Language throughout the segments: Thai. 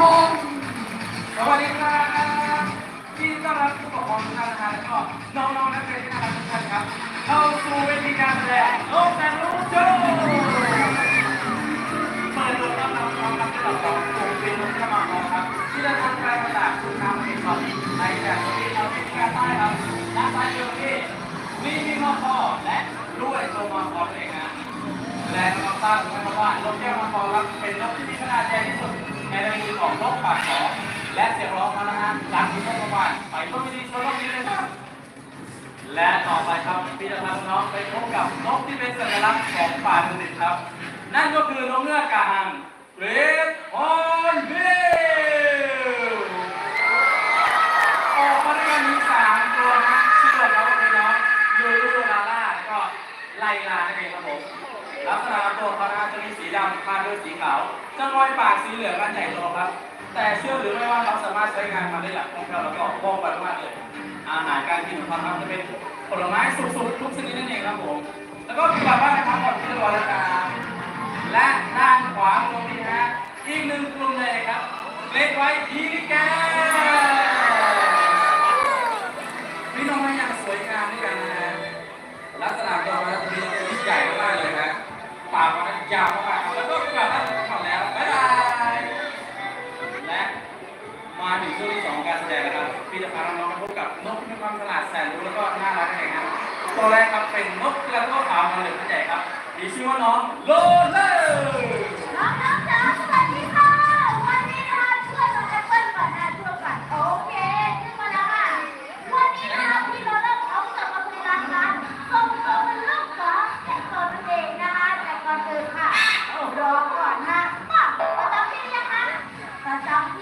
พงศ์สวัสดีครับที่ต้อนรับผู้ปกครองทุกท่านนะครับแล้วก็น้องๆนักเรียนที่น่ารักทุกท่านครับเข้าสู่เวทีการแสดงโลกแต่รู้โชว์เปิดตัวต้อนรับน้องๆนักเรียนของกลุ่มเป็นนุชมาคองครับที่เดินทางไกลมาจากสุนทรภูมิครับในแบบที่เราเป็นการใต้ครับด้านซ้ายเดียวที่มีมีมอคอและด้วยตัวมอคอตัวเองนะและน้องทราบไหมครับว่านกแก้วมังกรครับเป็นนกที่มีขนาดใหญ่ที่สุด ในตระกูลของนกปากหอและเสียงร้องเขานะฮะดังที่ต้นประมาณไปต้นวิธีชมนกนี้เลยครับ และต่อไปครับพี่จะพาน้องไปพบกับนกที่เป็นสัญลักษณ์ของป่าดุสิตครับ นั่นก็คือนกเงือกกาหังเรดฮอนบิลออกมาด้วยกันมีสามตัวนะชื่อของเขาก็คือน้องยูรูลาล่าแล้วก็ไลลานั่นเองครับผม ลักษณะตัวเขานะจะมีสีดำพาดด้วยสีขาวจะงอยปากสีเหลืองกันใหญ่โตครับ แต่เชื่อหรือไม่ว่าเขาสามารถใช้งานมันได้หลักของเราแล้วก็บ้องไปมากเลย อาหารการกินของเขาครับจะเป็นผลไม้สุกๆทุกชนิดนั่นเองครับผม แล้วก็มีกลับบ้านนะครับก่อนที่จะรอรายการและด้านขวาตรงนี้ฮะอีกหนึ่งกลุ่มเลยครับเล็กไว้ทีแกพี่น้องมาอย่างสวยงามด้วยกันนะฮะลักษณะตัวมันจะมีใหญ่มากเลยนะ ปากมันยาวมากแล้วก็กลับมาทำแล้วบ๊ายบายและมาถึงช่วงที่สองการแสดงนะครับพี่จะพาน้องๆมาพบกับนกที่มีความฉลาดแสนรู้แล้วก็น่ารักนั่นงนั้นตัวแรกครับเป็นนกกระโดดขาวมันเหลืองใหญ่ครับมีชื่อว่าน้องโลเลอร์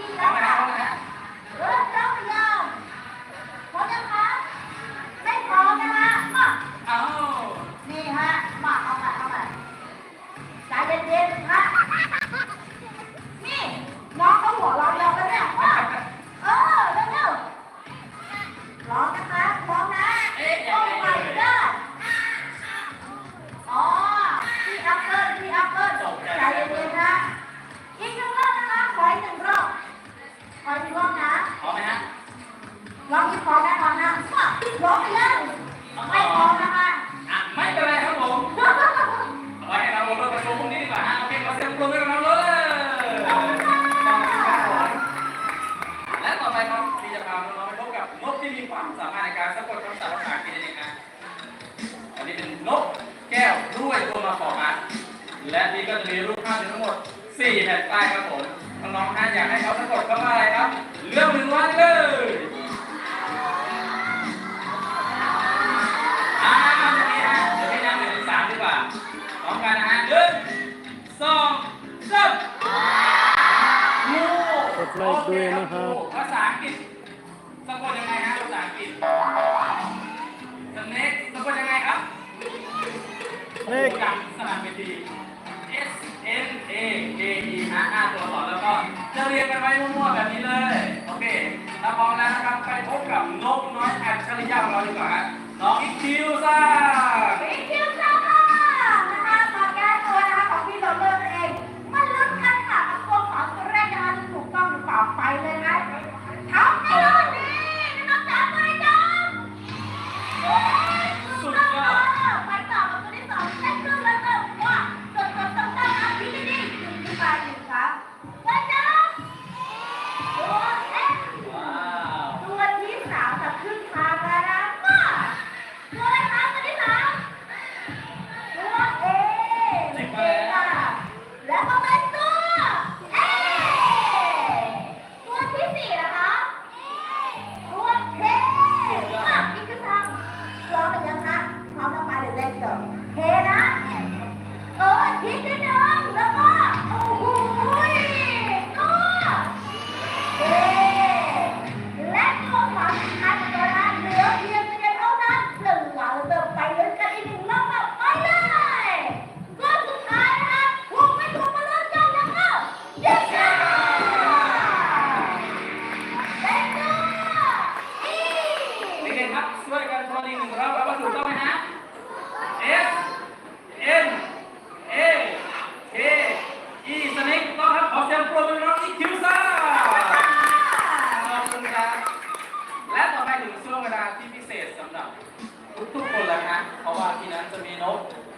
Yeah. ก้วด้วยตัวมาขอมาและนี่ก็จะมีรูปภาพอยู่ทั้งหมด 4 แผ่นป้ายครับผมน้องๆท่านอยากให้เขาสะกดคำว่าอะไรครับเลือกหนึ่งวันเลยอ่าเดี๋ยวนี้ฮะเดี๋ยวพี่นับหนึ่งถึงสามดีกว่าพร้อมกันนะฮะหนึ่งสองสามงูกดไลค์ด้วยนะครับโอเภาษาอังกฤษสะกดยังไงฮะภาษาอังกฤษ เลขดังสนามเวที S N A K E ฮะห้าตัวต่อแล้วก็จะเรียงกันไว้มั่วๆแบบนี้เลย โอเคถ้าพร้อมแล้วนะครับ ไปพบกับนกน้อยอัน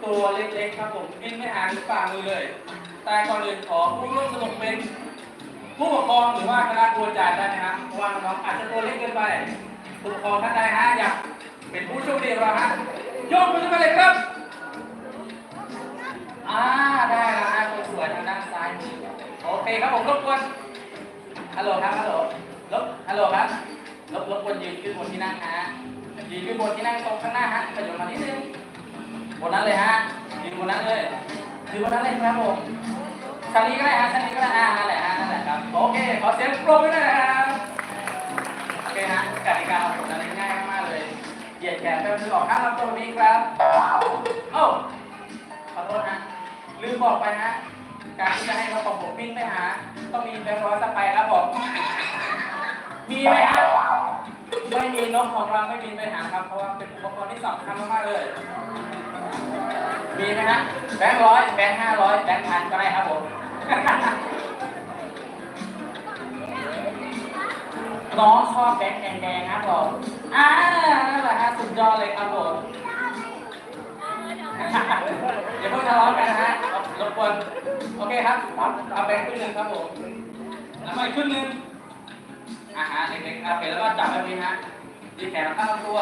ตัวเล็กๆครับผมบินไม่หางฝ่ามือเลย แต่ก่อนอื่นขอผู้ร่วมสนุกเป็นผู้ปกครองหรือว่าคณะครูอาจารย์ได้ไหมครับเพราะว่าน้องอาจจะตัวเล็กเกินไปผู้ปกครองท่านใดฮะอยากเป็นผู้โชคดีเราฮะยกมือขึ้นมาเลยครับอ่าได้แล้วฮะคนสวยทางด้านซ้ายมือโอเคครับผมรบกวนฮัลโหลครับฮัลโหลรบฮัลโหลครับรบรบกวนยืนขึ้นบนที่นั่งฮะยืนขึ้นบนที่นั่งตรงข้างหน้าฮะประโยชน์มานิดนึง บนนั้นเลยฮะยืนบนนั้นเลยยืนบนนั้นเลยครับผมชั้นนี้ก็ได้ฮะชั้นนี้ก็ได้อ่านั่นแหละฮะนั่นแหละครับโอเคขอเสียงปรบมือหน่อยนะครับโอเคฮะกติกาของผมนั้นง่ายมากเลยเหยียดแขนไปมือออกข้างลำตัวนี้ครับโอ้ขอโทษนะลืมบอกไปฮะการที่จะให้เราของผมวิ่งไปหาต้องมีแบงค์ร้อยสไปครับผมมีไหมฮะ ไม่มีนกของเราไม่บินไปหาครับ เพราะว่าเป็นอุปกรณ์ที่สำคัญมากๆเลย มีไหมฮะแบงค์ร้อยแบงค์ห้าร้อยแบงค์พันก็ได้ครับผม น้องชอบแบงค์แดงๆครับผมอ่านั่นแหละฮะสุดยอดเลยครับผมอย่าเพิ่งทะเลาะกันนะฮะรบกวนโอเคครับเอาเอาแบงค์ขึ้นหนึ่งครับผมแล้วมาอีกขึ้นหนึ่ง อาหารเล็กๆเอาเคแล้วก็จับแบบนี้ฮะดีแขนข้างลำตัว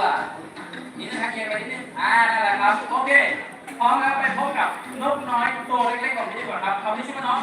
นี่นะครับเกียร์ไปนิดนึงอ่านั่นแหละครับ โอเคพร้อมแล้วไปพบกับนกน้อยตัวเล็กๆของพี่ดีกว่าครับเขาที่ชื่อว่าน้อง